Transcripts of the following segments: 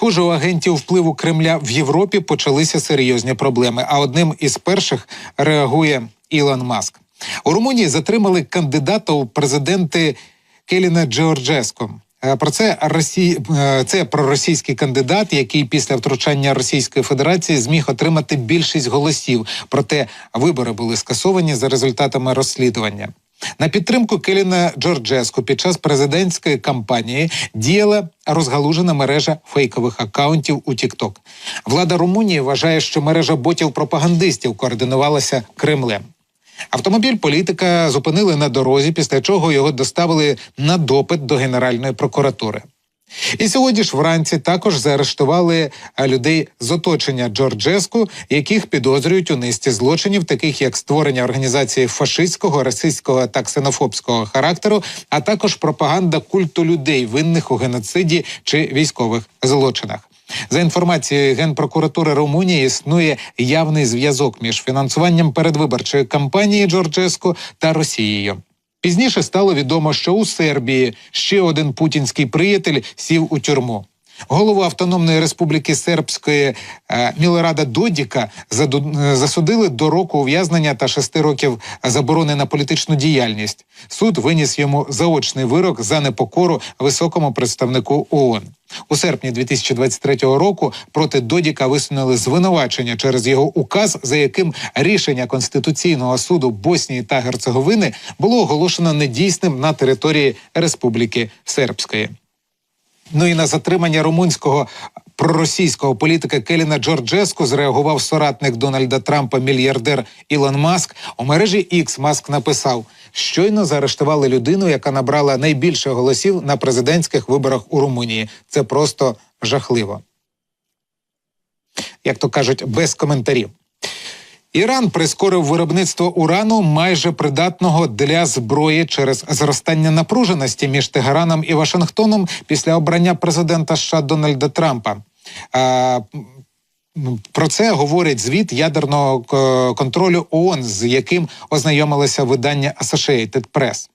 Схоже, у агентів впливу Кремля в Європі почалися серйозні проблеми. А одним із перших реагує Ілон Маск. У Румунії затримали кандидата у президенти Келіна Джорджеско. Е, Про це Росі... е, це проросійський кандидат, який після втручання Російської Федерації зміг отримати більшість голосів. Проте вибори були скасовані за результатами розслідування. На підтримку Келіна Джорджеску під час президентської кампанії діяла розгалужена мережа фейкових акаунтів у TikTok. Влада Румунії вважає, що мережа ботів-пропагандистів координувалася Кремлем. Автомобіль політика зупинили на дорозі, після чого його доставили на допит до Генеральної прокуратури. І сьогодні ж вранці також заарештували людей з оточення Джорджеску, яких підозрюють у низці злочинів, таких як створення організації фашистського, расистського та ксенофобського характеру, а також пропаганда культу людей, винних у геноциді чи військових злочинах. За інформацією Генпрокуратури Румунії існує явний зв'язок між фінансуванням передвиборчої кампанії Джорджеску та Росією. Пізніше стало відомо, що у Сербії ще один путінський приятель сів у тюрму. Голову Автономної Республіки Сербської е, Мілорада Додіка е, засудили до року ув'язнення та шести років заборони на політичну діяльність. Суд виніс йому заочний вирок за непокору високому представнику ООН. У серпні 2023 року проти Додіка висунули звинувачення через його указ, за яким рішення Конституційного суду Боснії та Герцеговини було оголошено недійсним на території Республіки Сербської. Ну і на затримання румунського проросійського політика Келіна Джорджеску зреагував соратник Дональда Трампа, мільярдер Ілон Маск. У мережі X Маск написав: щойно заарештували людину, яка набрала найбільше голосів на президентських виборах у Румунії. Це просто жахливо. Як то кажуть, без коментарів. Іран прискорив виробництво урану майже придатного для зброї через зростання напруженості між Тегераном і Вашингтоном після обрання президента США Дональда Трампа. А, Про це говорить звіт ядерного е, контролю ООН, з яким ознайомилося видання Associated Press.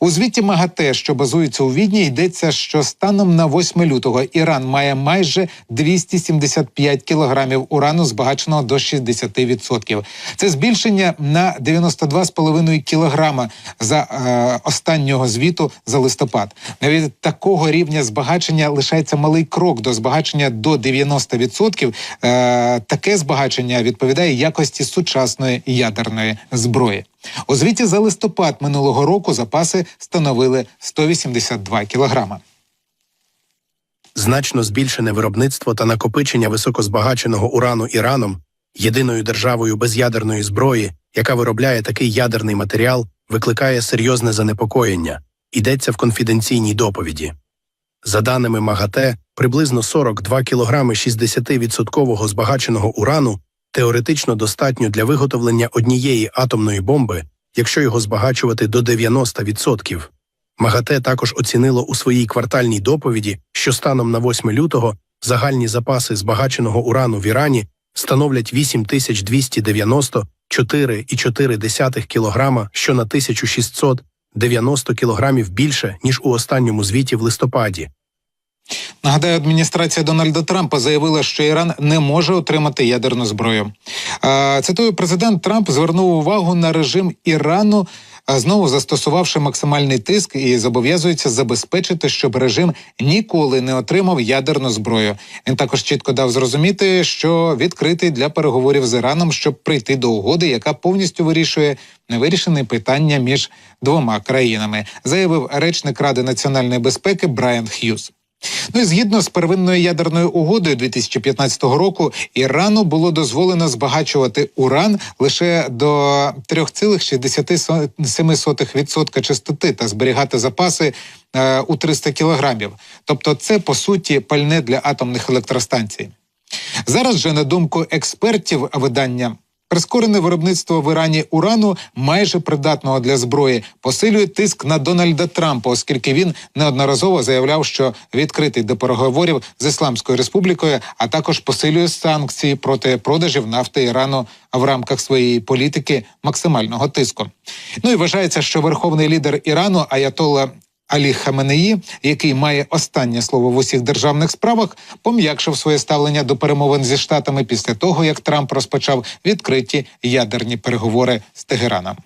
У звіті МАГАТЕ, що базується у Відні, йдеться, що станом на 8 лютого Іран має майже 275 кілограмів урану, збагаченого до 60%. Це збільшення на 92,5 кілограма за е, останнього звіту за листопад. Навіть такого рівня збагачення лишається малий крок до збагачення до 90%. Е, таке збагачення відповідає якості сучасної ядерної зброї. У звіті за листопад минулого року запаси становили 182 кілограма. значно збільшене виробництво та накопичення високозбагаченого урану Іраном, єдиною державою без ядерної зброї, яка виробляє такий ядерний матеріал, викликає серйозне занепокоєння. Йдеться в конфіденційній доповіді. За даними МАГАТЕ, приблизно 42 кілограми 60% збагаченого урану теоретично достатньо для виготовлення однієї атомної бомби, якщо його збагачувати до 90%. МАГАТЕ також оцінило у своїй квартальній доповіді, що станом на 8 лютого загальні запаси збагаченого урану в Ірані становлять 8294,4 кілограма, що на 1690 кілограмів більше, ніж у останньому звіті в листопаді. Нагадаю, адміністрація Дональда Трампа заявила, що Іран не може отримати ядерну зброю. Цитую, президент Трамп звернув увагу на режим Ірану, знову застосувавши максимальний тиск і зобов'язується забезпечити, щоб режим ніколи не отримав ядерну зброю. Він також чітко дав зрозуміти, що відкритий для переговорів з Іраном, щоб прийти до угоди, яка повністю вирішує невирішені питання між двома країнами, заявив речник Ради національної безпеки Брайан Х'юз. Ну і згідно з первинною ядерною угодою 2015 року, Ірану було дозволено збагачувати уран лише до 3,67% чистоти та зберігати запаси е, у 300 кілограмів. Тобто, це по суті пальне для атомних електростанцій. Зараз же, на думку експертів видання. Прискорене виробництво в Ірані урану майже придатного для зброї посилює тиск на Дональда Трампа, оскільки він неодноразово заявляв, що відкритий до переговорів з Ісламською Республікою, а також посилює санкції проти продажів нафти Ірану в рамках своєї політики максимального тиску. Ну і вважається, що верховний лідер Ірану Аятолла Алі Хаменеї, який має останнє слово в усіх державних справах, пом'якшив своє ставлення до перемовин зі штатами після того, як Трамп розпочав відкриті ядерні переговори з Тегераном.